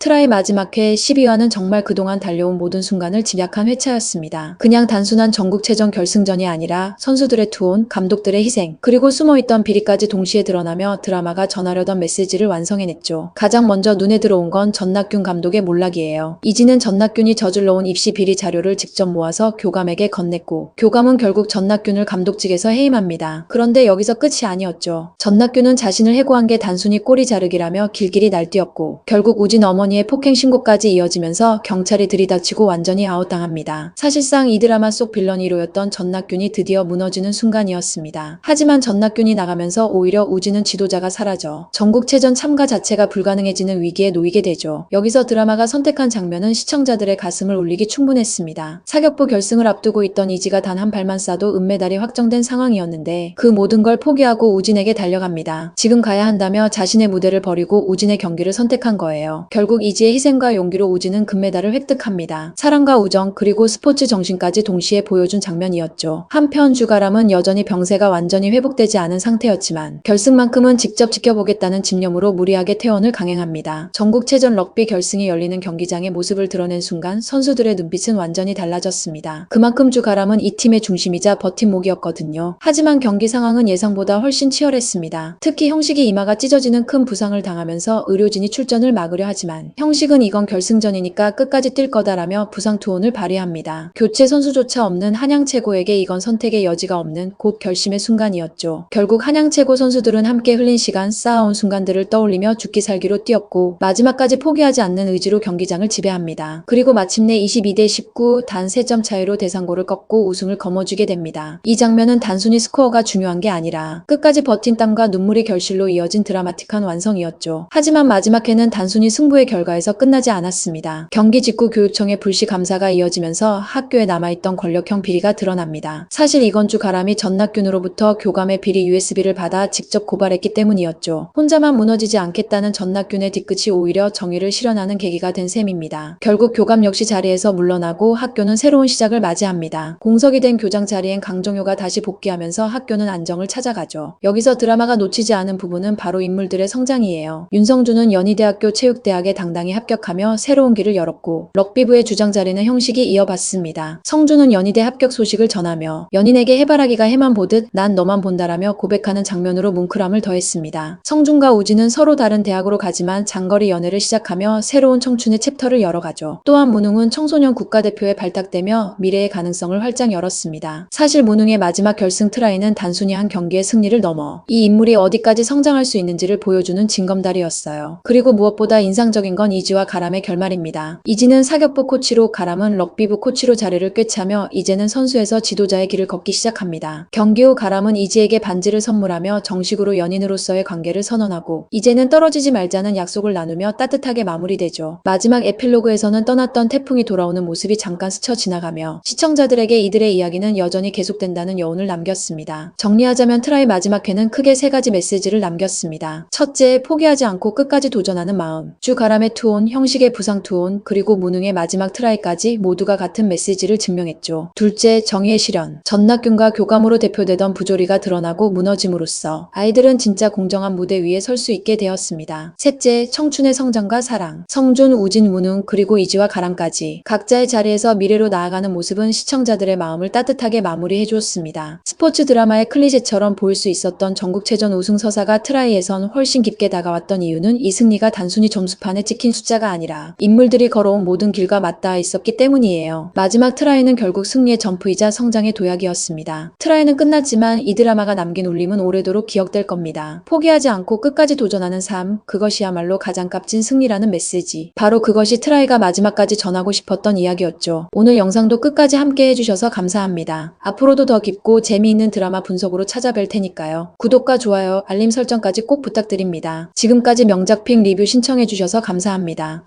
트라이 마지막 회 12화는 정말 그동안 달려온 모든 순간을 집약한 회차였습니다. 그냥 단순한 전국체전 결승전이 아니라 선수들의 투혼, 감독들의 희생, 그리고 숨어있던 비리까지 동시에 드러나며 드라마가 전하려던 메시지를 완성해냈죠. 가장 먼저 눈에 들어온 건 전낙균 감독의 몰락이에요. 이지는 전낙균이 저질러온 입시 비리 자료를 직접 모아서 교감에게 건넸고 교감은 결국 전낙균을 감독 측에서 해임합니다. 그런데 여기서 끝이 아니었죠. 전낙균은 자신을 해고한 게 단순히 꼬리 자르기라며 길길이 날뛰었고 결국 우진 어머니 의 폭행 신고까지 이어지면서 경찰이 들이닥치고 완전히 아웃당합니다. 사실상 이 드라마 속 빌런 1호였던 전낙균이 드디어 무너지는 순간이었습니다. 하지만 전낙균이 나가면서 오히려 우진은 지도자가 사라져 전국체전 참가 자체가 불가능해지는 위기에 놓이게 되죠. 여기서 드라마가 선택한 장면은 시청자들의 가슴을 울리기 충분했습니다. 사격부 결승을 앞두고 있던 이지가 단 한 발만 쏴도 은메달이 확정된 상황이었는데 그 모든 걸 포기하고 우진에게 달려갑니다. 지금 가야 한다며 자신의 무대를 버리고 우진의 경기를 선택한 거예요. 결국 이지의 희생과 용기로 우진은 금메달을 획득합니다. 사랑과 우정 그리고 스포츠 정신까지 동시에 보여준 장면이었죠. 한편 주가람은 여전히 병세가 완전히 회복되지 않은 상태였지만 결승만큼은 직접 지켜보겠다는 집념으로 무리하게 퇴원을 강행합니다. 전국체전 럭비 결승이 열리는 경기장의 모습을 드러낸 순간 선수들의 눈빛은 완전히 달라졌습니다. 그만큼 주가람은 이 팀의 중심이자 버팀목이었거든요. 하지만 경기 상황은 예상보다 훨씬 치열했습니다. 특히 형식이 이마가 찢어지는 큰 부상을 당하면서 의료진이 출전을 막으려 하지만 형식은 이건 결승전이니까 끝까지 뛸 거다라며 부상 투혼을 발휘합니다. 교체 선수조차 없는 한양 최고에게 이건 선택의 여지가 없는 곧 결심의 순간이었죠. 결국 한양 최고 선수들은 함께 흘린 시간 쌓아온 순간들을 떠올리며 죽기 살기로 뛰었고 마지막까지 포기하지 않는 의지로 경기장을 지배합니다. 그리고 마침내 22대 19 단 3점 차이로 대상고를 꺾고 우승을 거머쥐게 됩니다. 이 장면은 단순히 스코어가 중요한 게 아니라 끝까지 버틴 땀과 눈물이 결실로 이어진 드라마틱한 완성이었죠. 하지만 마지막 회는 단순히 승부의 결 과에서 끝나지 않았습니다. 경기 직후 교육청의 불시 감사가 이어지면서 학교에 남아있던 권력형 비리가 드러납니다. 사실 이건주 가람이 전낙균으로부터 교감의 비리 USB를 받아 직접 고발했기 때문이었죠. 혼자만 무너지지 않겠다는 전낙균의 뒤끝이 오히려 정의를 실현하는 계기가 된 셈입니다. 결국 교감 역시 자리에서 물러나고 학교는 새로운 시작을 맞이합니다. 공석이 된 교장 자리엔 강정효가 다시 복귀하면서 학교는 안정을 찾아가죠. 여기서 드라마가 놓치지 않은 부분은 바로 인물들의 성장이에요. 윤성주는 연희대학교 체육대학에 당 당히 합격하며 새로운 길을 열었고 럭비부의 주장 자리는 형식이 이어받습니다. 성주는 연희대 합격 소식을 전하며 연인에게 해바라기가 해만 보듯 난 너만 본다라며 고백하는 장면으로 뭉클함을 더했습니다. 성준과 우진은 서로 다른 대학으로 가지만 장거리 연애를 시작하며 새로운 청춘의 챕터를 열어가죠. 또한 문웅은 청소년 국가대표에 발탁되며 미래의 가능성을 활짝 열었습니다. 사실 문웅의 마지막 결승 트라이는 단순히 한 경기의 승리를 넘어 이 인물이 어디까지 성장할 수 있는지를 보여주는 징검다리였어요. 그리고 무엇보다 인상적인 건 이지와 가람의 결말입니다. 이지는 사격부 코치로 가람은 럭비부 코치로 자리를 꿰차며 이제는 선수에서 지도자의 길을 걷기 시작합니다. 경기 후 가람은 이지에게 반지를 선물하며 정식으로 연인으로서의 관계를 선언하고 이제는 떨어지지 말자는 약속을 나누며 따뜻하게 마무리되죠. 마지막 에필로그에서는 떠났던 태풍이 돌아오는 모습이 잠깐 스쳐 지나가며 시청자들에게 이들의 이야기는 여전히 계속된다는 여운을 남겼습니다. 정리하자면 트라이 마지막 회는 크게 세 가지 메시지를 남겼습니다. 첫째, 포기하지 않고 끝까지 도전하는 마음. 주 가람의 투혼, 형식의 부상 투혼, 그리고 무능의 마지막 트라이까지 모두가 같은 메시지를 증명했죠. 둘째, 정의의 실현. 전낙균과 교감으로 대표되던 부조리가 드러나고 무너짐으로써 아이들은 진짜 공정한 무대 위에 설 수 있게 되었습니다. 셋째, 청춘의 성장과 사랑. 성준, 우진, 무능, 그리고 이지와 가람까지 각자의 자리에서 미래로 나아가는 모습은 시청자들의 마음을 따뜻하게 마무리해 주었습니다. 스포츠 드라마의 클리셰처럼 보일 수 있었던 전국체전 우승 서사가 트라이에선 훨씬 깊게 다가왔던 이유는 이 승리가 단순히 점수판에 찍힌 숫자가 아니라 인물들이 걸어온 모든 길과 맞닿아 있었기 때문이에요. 마지막 트라이는 결국 승리의 점프이자 성장의 도약이었습니다. 트라이는 끝났지만 이 드라마가 남긴 울림은 오래도록 기억될 겁니다. 포기하지 않고 끝까지 도전하는 삶, 그것이야말로 가장 값진 승리라는 메시지. 바로 그것이 트라이가 마지막까지 전하고 싶었던 이야기였죠. 오늘 영상도 끝까지 함께 해주셔서 감사합니다. 앞으로도 더 깊고 재미있는 드라마 분석으로 찾아뵐 테니까요. 구독과 좋아요, 알림 설정까지 꼭 부탁드립니다. 지금까지 명작픽 리뷰 신청해주셔서 감사합니다.